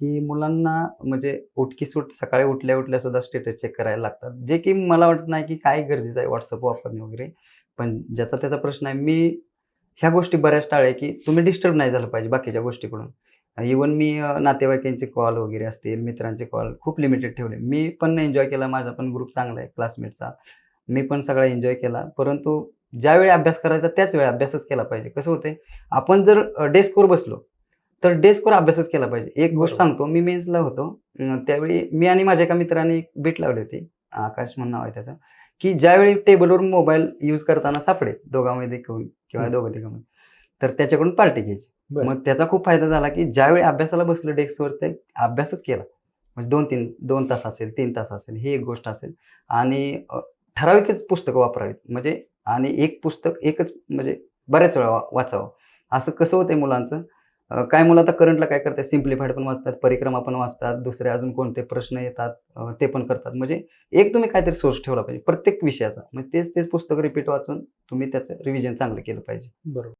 की मुलांना म्हणजे उठकी सूट सकाळी उठल्या उठल्या सुद्धा स्टेटस चेक करायला लागतात. जे की मला वाटत नाही की काय गरजेचं आहे व्हॉट्सअप वापरणे वगैरे. पण ज्याचा त्याचा प्रश्न आहे मी ह्या गोष्टी बऱ्याच टाळल्या की तुम्ही डिस्टर्ब नाही झालं पाहिजे बाकीच्या गोष्टीकडून. इवन मी नातेवाईकांचे कॉल वगैरे असतील मित्रांचे कॉल खूप लिमिटेड ठेवले. मी पण एन्जॉय केला माझा पण ग्रुप चांगला आहे क्लासमेटचा मी पण सगळा एन्जॉय केला. परंतु ज्यावेळी अभ्यास करायचा त्याच वेळी अभ्यासच केला पाहिजे. कसं होते आपण जर डेस्कवर बसलो तर डेस्कवर अभ्यासच केला पाहिजे. एक गोष्ट. सांगतो मी मेन्सला होतो. त्यावेळी मी आणि माझ्या एका मित्राने एक बीट लावली होती. आकाश म्हणून नाव आहे त्याचं. की ज्यावेळी टेबलवर मोबाईल यूज करताना सापडे दोघांमध्ये किंवा. दोघं तिघांमध्ये तर त्याच्याकडून पार्टी घ्यायची. मग त्याचा खूप फायदा झाला की ज्यावेळी अभ्यासाला बसलं डेस्कवर ते अभ्यासच केला. म्हणजे दोन तीन दोन तास असेल तीन तास असेल ही एक गोष्ट असेल. आणि ठराविकच पुस्तकं वापरावीत. म्हणजे आणि एक पुस्तक एकच म्हणजे बऱ्याच वेळा वाचावं. असं कसं होतंय मुलांचं? काय मुलं आता करंटला काय करतात? सिम्प्लिफाईड पण वाचतात परिक्रमा पण वाचतात दुसरे अजून कोणते प्रश्न येतात ते पण करतात. म्हणजे एक तुम्ही काहीतरी सोर्स ठेवला पाहिजे प्रत्येक विषयाचा. म्हणजे तेच तेच पुस्तक रिपीट वाचून तुम्ही त्याचं रिव्हिजन चांगलं केलं पाहिजे. बरोबर.